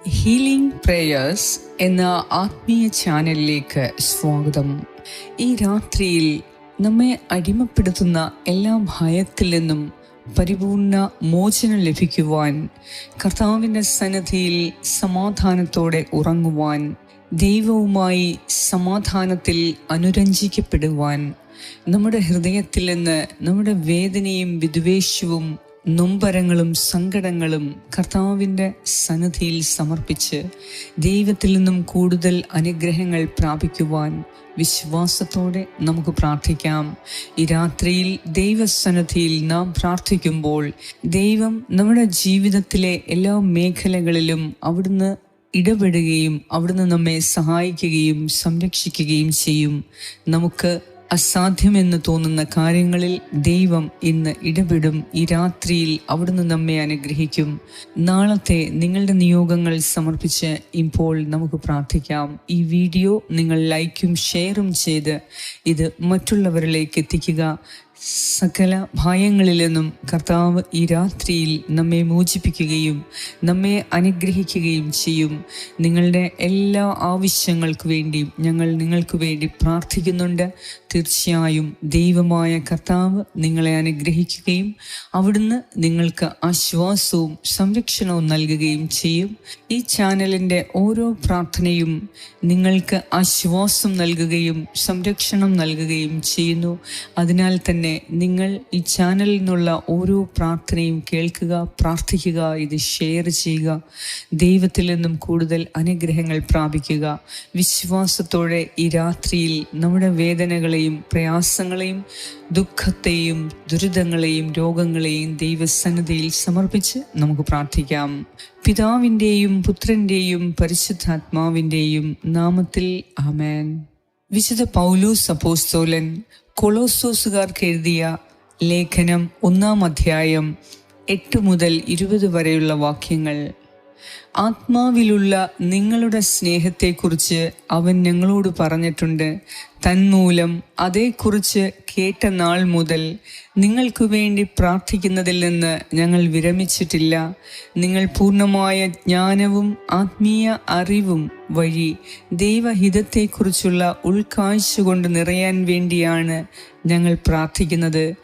Healing prayers എന്ന ആത്മീയ ചാനലിലേക്ക് സ്വാഗതം. ഈ രാത്രിയിൽ നമ്മെ അടിമപ്പെടുത്തുന്ന എല്ലാ ഭയത്തിൽ നിന്നും പരിപൂർണ മോചനം ലഭിക്കുവാൻ കർത്താവിന്റെ സന്നദ്ധിയിൽ സമാധാനത്തോടെ ഉറങ്ങുവാൻ ദൈവവുമായി സമാധാനത്തിൽ അനുരഞ്ജിക്കപ്പെടുവാൻ നമ്മുടെ ഹൃദയത്തിൽ നിന്ന് നമ്മുടെ വേദനയും വിദ്വേഷവും നൊമ്പരങ്ങളും സങ്കടങ്ങളും കർത്താവിന്റെ സന്നദ്ധിയിൽ സമർപ്പിച്ച് ദൈവത്തിൽ നിന്നും കൂടുതൽ അനുഗ്രഹങ്ങൾ പ്രാപിക്കുവാൻ വിശ്വാസത്തോടെ നമുക്ക് പ്രാർത്ഥിക്കാം. ഈ രാത്രിയിൽ ദൈവസന്നദ്ധിയിൽ നാം പ്രാർത്ഥിക്കുമ്പോൾ ദൈവം നമ്മുടെ ജീവിതത്തിലെ എല്ലാ മേഖലകളിലും അവിടുന്ന് ഇടപെടുകയും അവിടുന്ന് നമ്മെ സഹായിക്കുകയും സംരക്ഷിക്കുകയും ചെയ്യും. നമുക്ക് അസാധ്യമെന്ന് തോന്നുന്ന കാര്യങ്ങളിൽ ദൈവം ഇന്ന് ഇടപെടും. ഈ രാത്രിയിൽ അവിടുന്ന് നമ്മെ അനുഗ്രഹിക്കും. നാളത്തെ നിങ്ങളുടെ നിയോഗങ്ങൾ സമർപ്പിച്ച് ഇപ്പോൾ നമുക്ക് പ്രാർത്ഥിക്കാം. ഈ വീഡിയോ നിങ്ങൾ ലൈക്കും ഷെയറും ചെയ്ത് ഇത് മറ്റുള്ളവരിലേക്ക് എത്തിക്കുക. സകല ഭയങ്ങളിൽ നിന്നും കർത്താവ് ഈ രാത്രിയിൽ നമ്മെ മോചിപ്പിക്കുകയും നമ്മെ അനുഗ്രഹിക്കുകയും ചെയ്യും. നിങ്ങളുടെ എല്ലാ ആവശ്യങ്ങൾക്ക് വേണ്ടിയും ഞങ്ങൾ നിങ്ങൾക്ക് വേണ്ടി പ്രാർത്ഥിക്കുന്നുണ്ട്. തീർച്ചയായും ദൈവമായ കർത്താവ് നിങ്ങളെ അനുഗ്രഹിക്കുകയും അവിടുന്ന് നിങ്ങൾക്ക് ആശ്വാസവും സംരക്ഷണവും നൽകുകയും ചെയ്യും. ഈ ചാനലിന്റെ ഓരോ പ്രാർത്ഥനയും നിങ്ങൾക്ക് ആശ്വാസം നൽകുകയും സംരക്ഷണം നൽകുകയും ചെയ്യുന്നു. അതിനാൽ തന്നെ നിങ്ങൾ ഈ ചാനലിൽ നിന്നുള്ള ഓരോ പ്രാർത്ഥനയും കേൾക്കുക പ്രാർത്ഥിക്കുക ഇത് ഷെയർ ചെയ്യുക ദൈവത്തിൽ നിന്നും കൂടുതൽ അനുഗ്രഹങ്ങൾ പ്രാപിക്കുക. വിശ്വാസത്തോടെ ഈ രാത്രിയിൽ നമ്മുടെ വേദനകളെയും പ്രയാസങ്ങളെയും ദുഃഖത്തെയും ദുരിതങ്ങളെയും രോഗങ്ങളെയും ദൈവസന്നിധിയിൽ സമർപ്പിച്ച് നമുക്ക് പ്രാർത്ഥിക്കാം. പിതാവിന്റെയും പുത്രന്റെയും പരിശുദ്ധാത്മാവിന്റെയും നാമത്തിൽ ആമേൻ. വിശുദ്ധ പൗലൂസ് അപ്പോസ്തോലൻ കൊളോസോസുകാർക്ക് എഴുതിയ ലേഖനം ഒന്നാം അധ്യായം എട്ട് മുതൽ ഇരുപത് വരെയുള്ള വാക്യങ്ങൾ. ആത്മാവിലുള്ള നിങ്ങളുടെ സ്നേഹത്തെക്കുറിച്ച് അവൻ ഞങ്ങളോട് പറഞ്ഞിട്ടുണ്ട്. തന്മൂലം അതേക്കുറിച്ച് കേട്ട നാൾ മുതൽ നിങ്ങൾക്കു വേണ്ടി പ്രാർത്ഥിക്കുന്നതിൽ നിന്ന് ഞങ്ങൾ വിരമിച്ചിട്ടില്ല. നിങ്ങൾ പൂർണമായ ജ്ഞാനവും ആത്മീയ അറിവും വഴി ദൈവഹിതത്തെക്കുറിച്ചുള്ള ഉൾക്കാഴ്ച കൊണ്ട് നിറയാൻ വേണ്ടിയാണ് ഞങ്ങൾ പ്രാർത്ഥിക്കുന്നത്.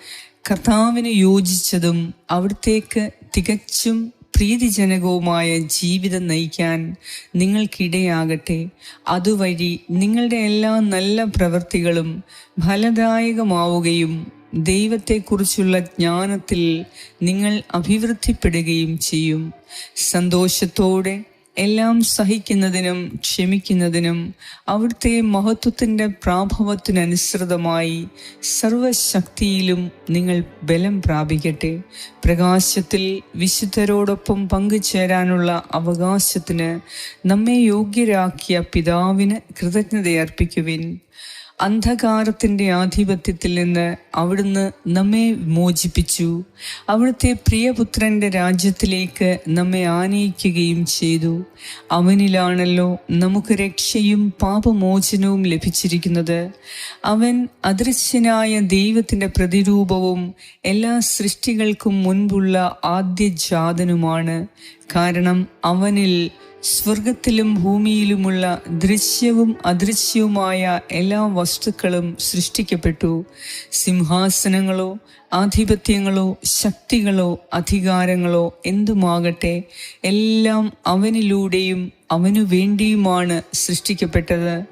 കർത്താവിന് യോജിച്ചതും അവിടത്തേക്ക് തികച്ചും പ്രീതിജനകവുമായ ജീവിതം നയിക്കാൻ നിങ്ങൾക്കിടയാകട്ടെ. അതുവഴി നിങ്ങളുടെ എല്ലാ നല്ല പ്രവൃത്തികളും ഫലദായകമാവുകയും ദൈവത്തെക്കുറിച്ചുള്ള ജ്ഞാനത്തിൽ നിങ്ങൾ അഭിവൃദ്ധിപ്പെടുകയും ചെയ്യും. സന്തോഷത്തോടെ എല്ലാം സഹിക്കുന്നതിനും ക്ഷമിക്കുന്നതിനും അവിടുത്തെ മഹത്വത്തിന്റെ പ്രാഭവത്തിനനുസൃതമായി സർവശക്തിയിലും നിങ്ങൾ ബലം പ്രാപിക്കട്ടെ. പ്രകാശത്തിൽ വിശുദ്ധരോടൊപ്പം പങ്കുചേരാനുള്ള അവകാശത്തിന് നമ്മെ യോഗ്യരാക്കിയ പിതാവിന് കൃതജ്ഞതയർപ്പിക്കുവിൻ. അന്ധകാരത്തിന്റെ ആധിപത്യത്തിൽ നിന്ന് അവിടുന്ന് നമ്മെ മോചിപ്പിച്ചു. അവിടുത്തെ പ്രിയപുത്രന്റെ രാജ്യത്തിലേക്ക് നമ്മെ ആനയിക്കുകയും ചെയ്തു. അവനിലാണല്ലോ നമുക്ക് രക്ഷയും പാപമോചനവും ലഭിച്ചിരിക്കുന്നത്. അവൻ അദൃശ്യനായ ദൈവത്തിന്റെ പ്രതിരൂപവും എല്ലാ സൃഷ്ടികൾക്കും മുൻപുള്ള ആദ്യജാതനുമാണ്. കാരണം അവനിൽ സ്വർഗത്തിലും ഭൂമിയിലുമുള്ള ദൃശ്യവും അദൃശ്യവുമായ എല്ലാ വസ്തുക്കളും സൃഷ്ടിക്കപ്പെട്ടു. സിംഹാസനങ്ങളോ ആധിപത്യങ്ങളോ ശക്തികളോ അധികാരങ്ങളോ എന്തുമാകട്ടെ എല്ലാം അവനിലൂടെയും അവനു വേണ്ടിയുമാണ് സൃഷ്ടിക്കപ്പെട്ടത്.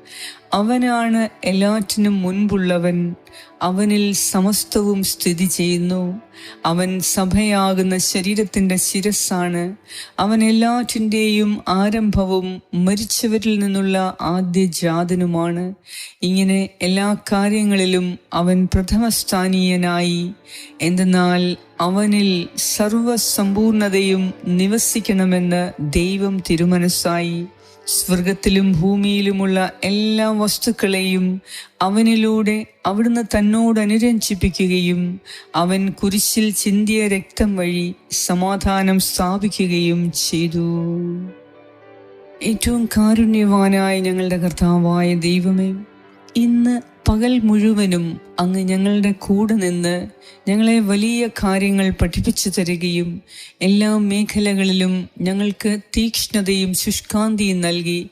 അവനാണ് എല്ലാറ്റിനും മുൻപുള്ളവൻ. അവനിൽ സമസ്തവും സ്ഥിതി ചെയ്യുന്നു. അവൻ സഭയാകുന്ന ശരീരത്തിന്റെ ശിരസ്സാണ്. അവൻ എല്ലാറ്റിന്റെയും ആരംഭവും മരിച്ചവരിൽ നിന്നുള്ള ആദ്യ ജാതനുമാണ്. ഇങ്ങനെ എല്ലാ കാര്യങ്ങളിലും അവൻ പ്രഥമസ്ഥാനീയനായി. എന്തെന്നാൽ അവനിൽ സർവസമ്പൂർണതയും നിവസിക്കണമെന്ന് ദൈവം തിരുമനസ്സായി. സ്വർഗത്തിലും ഭൂമിയിലുമുള്ള എല്ലാ വസ്തുക്കളെയും അവനിലൂടെ അവിടുന്ന് തന്നോട് അനുരഞ്ജിപ്പിക്കുകയും അവൻ കുരിശിൽ ചിന്തിയ രക്തം വഴി സമാധാനം സ്ഥാപിക്കുകയും ചെയ്തു. ഏറ്റവും കാരുണ്യവാനായ ഞങ്ങളുടെ കർത്താവായ ദൈവമേ ഇന്ന് പകൽ മുഴുവനും അങ്ങ് ഞങ്ങളുടെ കൂടെ നിന്ന് ഞങ്ങളെ വലിയ കാര്യങ്ങൾ പഠിപ്പിച്ചു തരികയും എല്ലാ മേഖലകളിലും ഞങ്ങൾക്ക് തീക്ഷ്ണതയും ശുഷ്കാന്തിയും നൽകി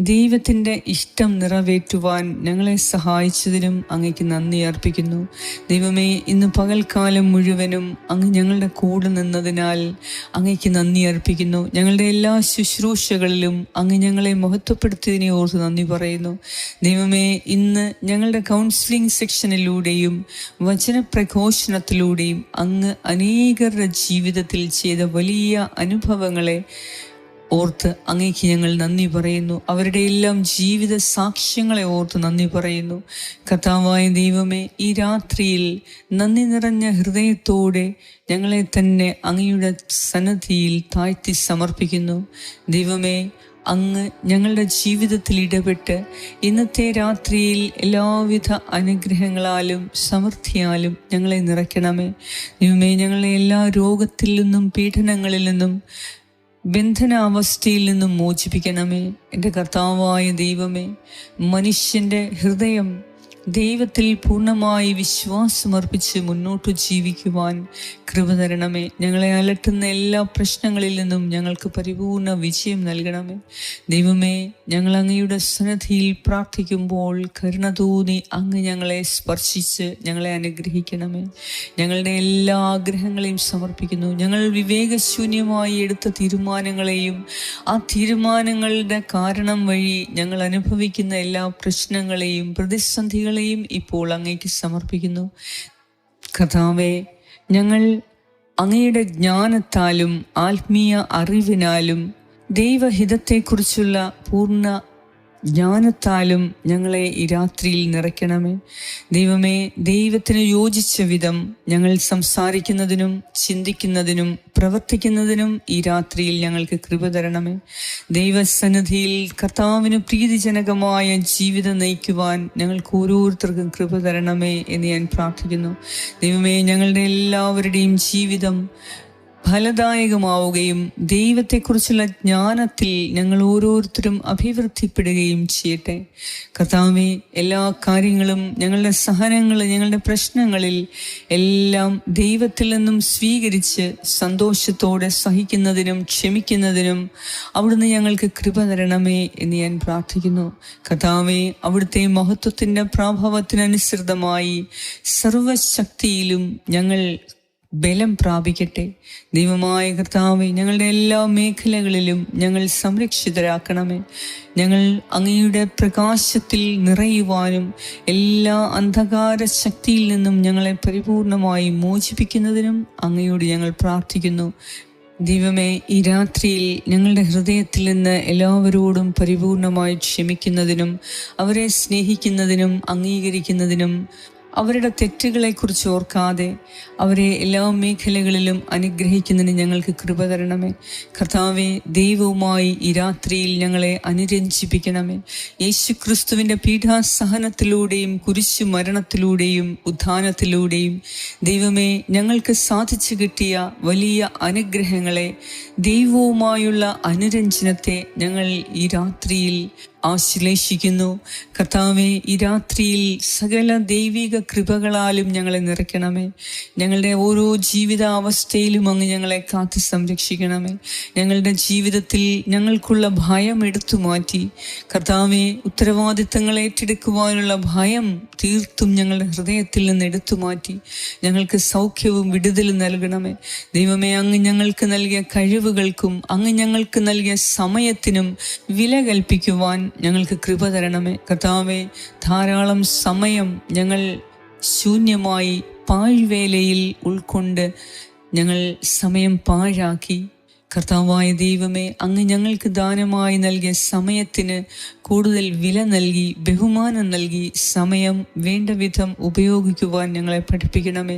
ദൈവത്തിന്റെ ഇഷ്ടം നിറവേറ്റുവാൻ ഞങ്ങളെ സഹായിച്ചതിനും അങ്ങയ്ക്ക് നന്ദി അർപ്പിക്കുന്നു. ദൈവമേ ഇന്ന് പകൽക്കാലം മുഴുവനും അങ്ങ് ഞങ്ങളുടെ കൂടെ നിന്നതിനാൽ അങ്ങയ്ക്ക് നന്ദി അർപ്പിക്കുന്നു. ഞങ്ങളുടെ എല്ലാ ശുശ്രൂഷകളിലും അങ്ങ് ഞങ്ങളെ മഹത്വപ്പെടുത്തിയതിനെ ഓർത്ത് നന്ദി പറയുന്നു. ദൈവമേ ഇന്ന് ഞങ്ങളുടെ കൗൺസിലിംഗ് സെക്ഷനിലൂടെയും വചനപ്രഘോഷണത്തിലൂടെയും അങ്ങ് അനേകരുടെ ജീവിതത്തിൽ ചെയ്ത വലിയ അനുഭവങ്ങളെ ഓർത്ത് അങ്ങേക്ക് ഞങ്ങൾ നന്ദി പറയുന്നു. അവരുടെ എല്ലാം ജീവിത സാക്ഷ്യങ്ങളെ ഓർത്ത് നന്ദി പറയുന്നു. കഥാവായ ദൈവമേ ഈ രാത്രിയിൽ നന്ദി നിറഞ്ഞ ഹൃദയത്തോടെ ഞങ്ങളെ തന്നെ അങ്ങയുടെ സന്നദ്ധിയിൽ താഴ്ത്തി സമർപ്പിക്കുന്നു. ദൈവമേ അങ്ങ് ഞങ്ങളുടെ ജീവിതത്തിൽ ഇടപെട്ട് ഇന്നത്തെ രാത്രിയിൽ എല്ലാവിധ അനുഗ്രഹങ്ങളാലും സമൃദ്ധിയാലും ഞങ്ങളെ നിറയ്ക്കണമേ. ദൈവമേ ഞങ്ങളെ എല്ലാ രോഗത്തിൽ നിന്നും പീഡനങ്ങളിൽ നിന്നും ബന്ധനാവസ്ഥയിൽ നിന്നും മോചിപ്പിക്കണമേ. എന്റെ കർത്താവായ ദൈവമേ മനുഷ്യന്റെ ഹൃദയം ദൈവത്തിൽ പൂർണമായി വിശ്വാസമർപ്പിച്ച് മുന്നോട്ട് ജീവിക്കുവാൻ കൃപ തരണമേ. ഞങ്ങളെ അലട്ടുന്ന എല്ലാ പ്രശ്നങ്ങളിൽ നിന്നും ഞങ്ങൾക്ക് പരിപൂർണ വിജയം നൽകണമേ. ദൈവമേ ഞങ്ങൾ അങ്ങയുടെ സന്നദ്ധിയിൽ പ്രാർത്ഥിക്കുമ്പോൾ കരുണ തോന്നി അങ്ങ് ഞങ്ങളെ സ്പർശിച്ച് ഞങ്ങളെ അനുഗ്രഹിക്കണമേ. ഞങ്ങളുടെ എല്ലാ ആഗ്രഹങ്ങളെയും സമർപ്പിക്കുന്നു. ഞങ്ങൾ വിവേകശൂന്യമായി എടുത്ത തീരുമാനങ്ങളെയും ആ തീരുമാനങ്ങളുടെ കാരണം വഴി ഞങ്ങൾ അനുഭവിക്കുന്ന എല്ലാ പ്രശ്നങ്ങളെയും പ്രതിസന്ധികളെയും ഇപ്പോൾ അങ്ങേക്ക് സമർപ്പിക്കുന്നു. കഥാവെ ഞങ്ങൾ അങ്ങയുടെ ജ്ഞാനത്താലും ആത്മീയ അറിവിനാലും ദൈവഹിതത്തെക്കുറിച്ചുള്ള പൂർണ ജ്ഞാനത്താലും ഞങ്ങളെ ഈ രാത്രിയിൽ നിറയ്ക്കണമേ. ദൈവമേ ദൈവത്തിന് യോജിച്ച വിധം ഞങ്ങൾ സംസാരിക്കുന്നതിനും ചിന്തിക്കുന്നതിനും പ്രവർത്തിക്കുന്നതിനും ഈ രാത്രിയിൽ ഞങ്ങൾക്ക് കൃപ തരണമേ. ദൈവസന്നിധിയിൽ കർത്താവിന് പ്രീതിജനകമായ ജീവിതം നയിക്കുവാൻ ഞങ്ങൾക്ക് ഓരോരുത്തർക്കും കൃപ തരണമേ എന്ന് ഞാൻ പ്രാർത്ഥിക്കുന്നു. ദൈവമേ ഞങ്ങളുടെ എല്ലാവരുടെയും ജീവിതം ഫലദായകമാവുകയും ദൈവത്തെക്കുറിച്ചുള്ള ജ്ഞാനത്തിൽ ഞങ്ങൾ ഓരോരുത്തരും അഭിവൃദ്ധിപ്പെടുകയും ചെയ്യട്ടെ. കർത്താവെ എല്ലാ കാര്യങ്ങളും ഞങ്ങളുടെ സഹനങ്ങൾ ഞങ്ങളുടെ പ്രശ്നങ്ങളിൽ എല്ലാം ദൈവത്തിൽ നിന്നും സ്വീകരിച്ച് സന്തോഷത്തോടെ സഹിക്കുന്നതിനും ക്ഷമിക്കുന്നതിനും അവിടുന്ന് ഞങ്ങൾക്ക് കൃപ തരണമേ എന്ന് ഞാൻ പ്രാർത്ഥിക്കുന്നു. കർത്താവെ അവിടുത്തെ മഹത്വത്തിന്റെ പ്രാഭവത്തിനനുസൃതമായി സർവശക്തിയിലും ഞങ്ങൾ ബലം പ്രാപിക്കട്ടെ. ദൈവമായ കർത്താവെ ഞങ്ങളുടെ എല്ലാ മേഖലകളിലും ഞങ്ങൾ സംരക്ഷിതരാക്കണമേ. ഞങ്ങൾ അങ്ങയുടെ പ്രകാശത്തിൽ നിറയുവാനും എല്ലാ അന്ധകാര ശക്തിയിൽ നിന്നും ഞങ്ങളെ പരിപൂർണമായി മോചിപ്പിക്കുന്നതിനും അങ്ങയോട് ഞങ്ങൾ പ്രാർത്ഥിക്കുന്നു. ദൈവമേ ഈ രാത്രിയിൽ ഞങ്ങളുടെ ഹൃദയത്തിൽ നിന്ന് എല്ലാവരോടും പരിപൂർണമായി ക്ഷമിക്കുന്നതിനും അവരെ സ്നേഹിക്കുന്നതിനും അംഗീകരിക്കുന്നതിനും അവരുടെ തെറ്റുകളെക്കുറിച്ച് ഓർക്കാതെ അവരെ എല്ലാ മേഖലകളിലും അനുഗ്രഹിക്കുന്നതിന് ഞങ്ങൾക്ക് കൃപ തരണമേ. കർത്താവെ ദൈവവുമായി ഈ രാത്രിയിൽ ഞങ്ങളെ അനുരഞ്ജിപ്പിക്കണമേ. യേശു ക്രിസ്തുവിന്റെ പീഠാസഹനത്തിലൂടെയും കുരിശു മരണത്തിലൂടെയും ഉത്ഥാനത്തിലൂടെയും ദൈവമേ ഞങ്ങൾക്ക് സാധിച്ചു കിട്ടിയ വലിയ അനുഗ്രഹങ്ങളെ ദൈവവുമായുള്ള അനുരഞ്ജനത്തെ ഞങ്ങൾ ഈ രാത്രിയിൽ ആശ്ലേഷിക്കുന്നു കർത്താവെ ഈ രാത്രിയിൽ സകല ദൈവിക കൃപകളാലും ഞങ്ങളെ നിറയ്ക്കണമേ. ഞങ്ങളുടെ ഓരോ ജീവിതാവസ്ഥയിലും അങ്ങ് ഞങ്ങളെ കാത്തു സംരക്ഷിക്കണമേ. ഞങ്ങളുടെ ജീവിതത്തിൽ ഞങ്ങൾക്കുള്ള ഭയം എടുത്തു മാറ്റി. കർത്താവെ ഉത്തരവാദിത്തങ്ങൾ ഏറ്റെടുക്കുവാനുള്ള ഭയം തീർത്തും ഞങ്ങളുടെ ഹൃദയത്തിൽ നിന്ന് എടുത്തു മാറ്റി. ഞങ്ങൾക്ക് സൗഖ്യവും വിടുതലും നൽകണമേ. ദൈവമേ അങ്ങ് ഞങ്ങൾക്ക് നൽകിയ കഴിവുകൾക്കും അങ്ങ് ഞങ്ങൾക്ക് നൽകിയ സമയത്തിനും വില കൽപ്പിക്കുവാൻ ഞങ്ങൾക്ക് കൃപ തരണമേ. കർത്താവെ ധാരാളം സമയം ഞങ്ങൾ ശൂന്യമായി പാഴ്വേലയിൽ ഉൾക്കൊണ്ട് ഞങ്ങൾ സമയം പാഴാക്കി. കർത്താവായ ദൈവമേ അങ്ങ് ഞങ്ങൾക്ക് ദാനമായി നൽകിയ സമയത്തിന് കൂടുതൽ വില നൽകി ബഹുമാനം നൽകി സമയം വേണ്ട വിധം ഉപയോഗിക്കുവാൻ ഞങ്ങളെ പഠിപ്പിക്കണമേ.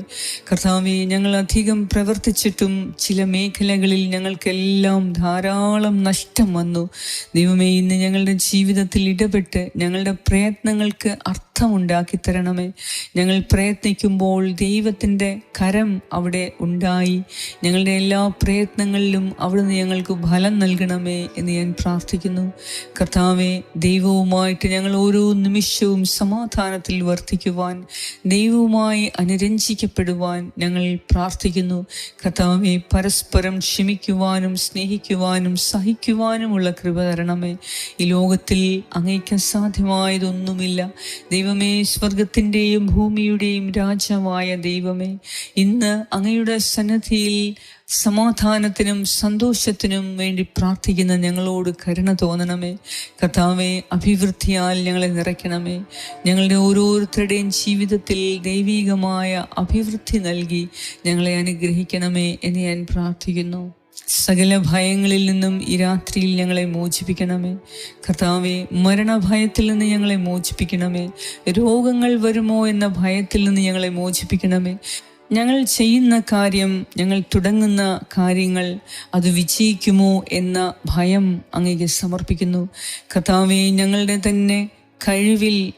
കർത്താവെ ഞങ്ങൾ അധികം പ്രവർത്തിച്ചിട്ടും ചില മേഖലകളിൽ ഞങ്ങൾക്കെല്ലാം ധാരാളം നഷ്ടം വന്നു. ദൈവമേ ഇന്ന് ഞങ്ങളുടെ ജീവിതത്തിൽ ഇടപെട്ട് ഞങ്ങളുടെ പ്രയത്നങ്ങൾക്ക് അർത്ഥമുണ്ടാക്കി തരണമേ. ഞങ്ങൾ പ്രയത്നിക്കുമ്പോൾ ദൈവത്തിന്റെ കരം അവിടെ ഉണ്ടായി. ഞങ്ങളുടെ എല്ലാ പ്രയത്നങ്ങളിലും അവിടുന്ന് ഞങ്ങൾക്ക് ഫലം നൽകണമേ എന്ന് ഞാൻ പ്രാർത്ഥിക്കുന്നു. കർത്താവെ ദൈവവുമായിട്ട് ഞങ്ങൾ ഓരോ നിമിഷവും സമാധാനത്തിൽ വർദ്ധിക്കുവാൻ ദൈവവുമായി അനുരഞ്ജിക്കപ്പെടുവാൻ ഞങ്ങൾ പ്രാർത്ഥിക്കുന്നു. കർത്താവെ പരസ്പരം ക്ഷമിക്കുവാനും സ്നേഹിക്കുവാനും സഹിക്കുവാനുമുള്ള കൃപ തരണമേ. ഈ ലോകത്തിൽ അങ്ങേക്ക് സാധ്യമായതൊന്നുമില്ല. ദൈവമേ സ്വർഗത്തിന്റെയും ഭൂമിയുടെയും രാജാവായ ദൈവമേ ഇന്ന് അങ്ങയുടെ സന്നദ്ധിയിൽ സമാധാനത്തിനും സന്തോഷത്തിനും വേണ്ടി പ്രാർത്ഥിക്കുന്ന ഞങ്ങളോട് കരുണ തോന്നണമേ. കഥാവെ അഭിവൃദ്ധിയാൽ ഞങ്ങളെ നിറയ്ക്കണമേ. ഞങ്ങളുടെ ഓരോരുത്തരുടെയും ജീവിതത്തിൽ ദൈവീകമായ അഭിവൃദ്ധി നൽകി ഞങ്ങളെ അനുഗ്രഹിക്കണമേ എന്ന് ഞാൻ പ്രാർത്ഥിക്കുന്നു. സകല ഭയങ്ങളിൽ നിന്നും ഈ രാത്രിയിൽ ഞങ്ങളെ മോചിപ്പിക്കണമേ. കർത്താവെ മരണഭയത്തിൽ നിന്ന് ഞങ്ങളെ മോചിപ്പിക്കണമേ. രോഗങ്ങൾ വരുമോ എന്ന ഭയത്തിൽ നിന്ന് ഞങ്ങളെ മോചിപ്പിക്കണമേ. ഞങ്ങൾ ചെയ്യുന്ന കാര്യം ഞങ്ങൾ തുടങ്ങുന്ന കാര്യങ്ങൾ അത് വിജയിക്കുമോ എന്ന ഭയം അങ്ങേക്ക് സമർപ്പിക്കുന്നു. കർത്താവെ ഞങ്ങളുടെ തന്നെ കഴിവിൽ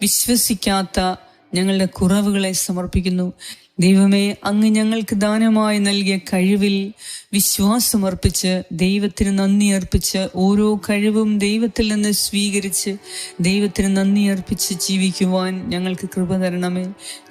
വിശ്വസിക്കാത്ത ഞങ്ങളുടെ കുറവുകളെ സമർപ്പിക്കുന്നു. ദൈവമേ അങ്ങ് ഞങ്ങൾക്ക് ദാനമായി നൽകിയ കഴിവിൽ വിശ്വാസമർപ്പിച്ച് ദൈവത്തിന് നന്ദി അർപ്പിച്ച് ഓരോ കഴിവും ദൈവത്തിൽ നിന്ന് സ്വീകരിച്ച് ദൈവത്തിന് നന്ദി അർപ്പിച്ച് ജീവിക്കുവാൻ ഞങ്ങൾക്ക് കൃപ തരണമേ.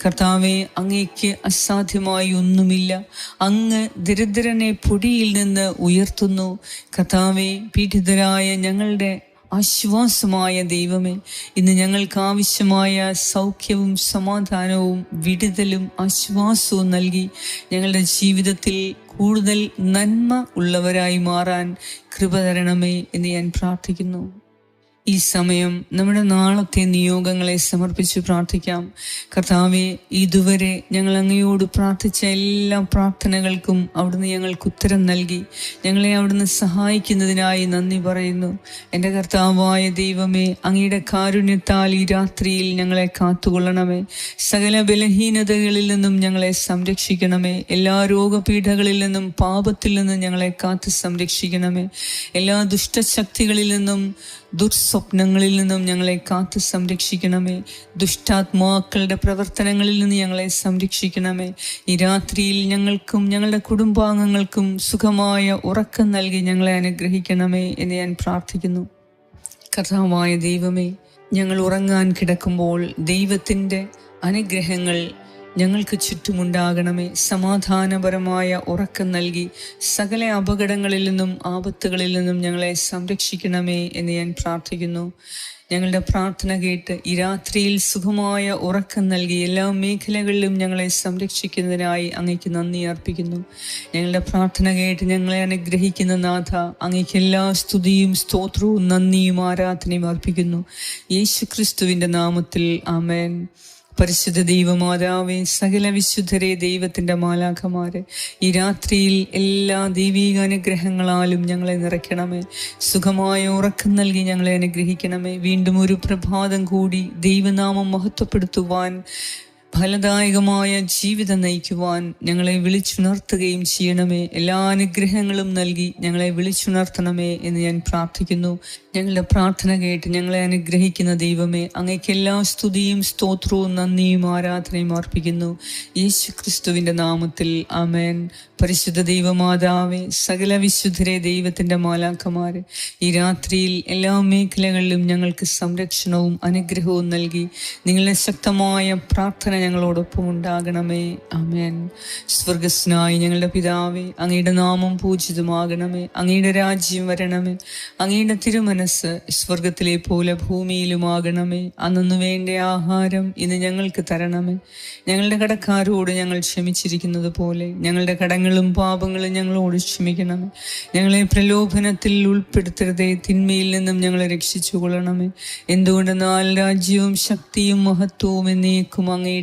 കർത്താവെ അങ്ങേക്ക് അസാധ്യമായി ഒന്നുമില്ല. അങ്ങ് ദരിദ്രനെ പൊടിയിൽ നിന്ന് ഉയർത്തുന്നു. കർത്താവെ പീഡിതരായ ഞങ്ങളുടെ ആശ്വാസമായ ദൈവമേ ഇന്ന് ഞങ്ങൾക്ക് ആവശ്യമായ സൗഖ്യവും സമാധാനവും വിടുതലും ആശ്വാസവും നൽകി ഞങ്ങളുടെ ജീവിതത്തിൽ കൂടുതൽ നന്മ ഉള്ളവരായി മാറാൻ കൃപ തരണമേ എന്ന് ഞാൻ പ്രാർത്ഥിക്കുന്നു. ഈ സമയം നമ്മുടെ നാളത്തെ നിയോഗങ്ങളെ സമർപ്പിച്ച് പ്രാർത്ഥിക്കാം. കർത്താവെ ഇതുവരെ ഞങ്ങൾ അങ്ങയോട് പ്രാർത്ഥിച്ച എല്ലാ പ്രാർത്ഥനകൾക്കും അവിടുന്ന് ഞങ്ങൾക്ക് ഉത്തരം നൽകി. ഞങ്ങളെ അവിടുന്ന് സഹായിക്കുന്നതിനായി നന്ദി പറയുന്നു. എന്റെ കർത്താവായ ദൈവമേ അങ്ങയുടെ കാരുണ്യത്താൽ ഈ രാത്രിയിൽ ഞങ്ങളെ കാത്തുകൊള്ളണമേ. സകല ബലഹീനതകളിൽ നിന്നും ഞങ്ങളെ സംരക്ഷിക്കണമേ. എല്ലാ രോഗപീഠകളിൽ നിന്നും പാപത്തിൽ നിന്നും ഞങ്ങളെ കാത്ത് സംരക്ഷിക്കണമേ. എല്ലാ ദുഷ്ടശക്തികളിൽ നിന്നും ദുർസ്വപ്നങ്ങളിൽ നിന്നും ഞങ്ങളെ കാത്തു സംരക്ഷിക്കണമേ. ദുഷ്ടാത്മാക്കളുടെ പ്രവർത്തനങ്ങളിൽ നിന്ന് ഞങ്ങളെ സംരക്ഷിക്കണമേ. ഈ രാത്രിയിൽ ഞങ്ങൾക്കും ഞങ്ങളുടെ കുടുംബാംഗങ്ങൾക്കും സുഖമായ ഉറക്കം നൽകി ഞങ്ങളെ അനുഗ്രഹിക്കണമേ എന്ന് ഞാൻ പ്രാർത്ഥിക്കുന്നു. കർത്താവായ ദൈവമേ ഞങ്ങൾ ഉറങ്ങാൻ കിടക്കുമ്പോൾ ദൈവത്തിന്റെ അനുഗ്രഹങ്ങൾ ഞങ്ങൾക്ക് ചുറ്റുമുണ്ടാകണമേ. സമാധാനപരമായ ഉറക്കം നൽകി സകല അപകടങ്ങളിൽ നിന്നും ആപത്തുകളിൽ നിന്നും ഞങ്ങളെ സംരക്ഷിക്കണമേ എന്ന് ഞാൻ പ്രാർത്ഥിക്കുന്നു. ഞങ്ങളുടെ പ്രാർത്ഥന കേട്ട് ഈ രാത്രിയിൽ സുഖമായ ഉറക്കം നൽകി എല്ലാ മേഖലകളിലും ഞങ്ങളെ സംരക്ഷിക്കുന്നതിനായി അങ്ങയ്ക്ക് നന്ദി അർപ്പിക്കുന്നു. ഞങ്ങളുടെ പ്രാർത്ഥന കേട്ട് ഞങ്ങളെ അനുഗ്രഹിക്കുന്ന നാഥ അങ്ങയ്ക്ക് എല്ലാ സ്തുതിയും സ്തോത്രവും നന്ദിയും ആരാധനയും അർപ്പിക്കുന്നു. യേശു ക്രിസ്തുവിന്റെ നാമത്തിൽ ആമേൻ. പരിശുദ്ധ ദൈവമാതാവേ സകല വിശുദ്ധരെ ദൈവത്തിന്റെ മാലാഖമാരെ ഈ രാത്രിയിൽ എല്ലാ ദൈവീക അനുഗ്രഹങ്ങളാലും ഞങ്ങളെ നിറയ്ക്കണമേ. സുഖമായ ഉറക്കം നൽകി ഞങ്ങളെ അനുഗ്രഹിക്കണമേ. വീണ്ടും ഒരു പ്രഭാതം കൂടി ദൈവനാമം മഹത്വപ്പെടുത്തുവാൻ ഫലദായകമായ ജീവിതം നയിക്കുവാൻ ഞങ്ങളെ വിളിച്ചുണർത്തുകയും ചെയ്യണമേ. എല്ലാ അനുഗ്രഹങ്ങളും നൽകി ഞങ്ങളെ വിളിച്ചുണർത്തണമേ എന്ന് ഞാൻ പ്രാർത്ഥിക്കുന്നു. ഞങ്ങളുടെ പ്രാർത്ഥന കേട്ട് ഞങ്ങളെ അനുഗ്രഹിക്കുന്ന ദൈവമേ അങ്ങേക്ക് എല്ലാ സ്തുതിയും സ്തോത്രവും നന്ദിയും ആരാധനയും അർപ്പിക്കുന്നു. യേശു ക്രിസ്തുവിന്റെ നാമത്തിൽ അമേൻ പരിശുദ്ധ ദൈവമാതാവേ സകല വിശുദ്ധരെ ദൈവത്തിന്റെ മാലാക്കമാര് ഈ രാത്രിയിൽ എല്ലാ മേഖലകളിലും ഞങ്ങൾക്ക് സംരക്ഷണവും അനുഗ്രഹവും നൽകി നിങ്ങളുടെ ശക്തമായ പ്രാർത്ഥന ഞങ്ങളോടൊപ്പം ഉണ്ടാകണമേ. അമേൻ സ്വർഗസ്നായി ഞങ്ങളുടെ പിതാവേ അങ്ങയുടെ നാമം പൂജിതമാകണമേ. അങ്ങയുടെ രാജ്യം വരണമേ. അങ്ങയുടെ തിരുമനസ് സ്വർഗത്തിലെ പോലെ ഭൂമിയിലുമാകണമേ. അന്നു വേണ്ട ആഹാരം ഇന്ന് ഞങ്ങൾക്ക് തരണമേ. ഞങ്ങളുടെ കടക്കാരോട് ഞങ്ങൾ ക്ഷമിച്ചിരിക്കുന്നത് പോലെ ഞങ്ങളുടെ കടങ്ങളും പാപങ്ങളും ഞങ്ങളോട് ക്ഷമിക്കണമേ. ഞങ്ങളെ പ്രലോഭനത്തിൽ ഉൾപ്പെടുത്തരുതേ തിന്മയിൽ നിന്നും ഞങ്ങളെ രക്ഷിച്ചു കൊള്ളണമേ എന്തുകൊണ്ടെന്നാൽ രാജ്യവും ശക്തിയും മഹത്വവും എന്നേക്കും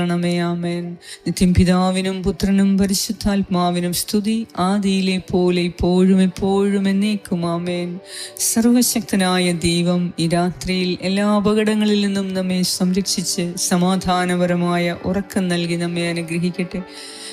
കൊള്ളണമേ ആമേൻ. നിത്യം പിതാവിനും പുത്രനും പരിശുദ്ധാത്മാവിനും സ്തുതി ആദിയിലെ പോലെ ഇപ്പോഴും എപ്പോഴും എന്നേക്കും ആമേൻ. സർവശക്തനായ ദൈവം ഈ രാത്രിയിൽ എല്ലാ അപകടങ്ങളിൽ നിന്നും നമ്മെ സംരക്ഷിച്ച് സമാധാനപരമായ ഉറക്കം നൽകി നമ്മെ അനുഗ്രഹിക്കട്ടെ.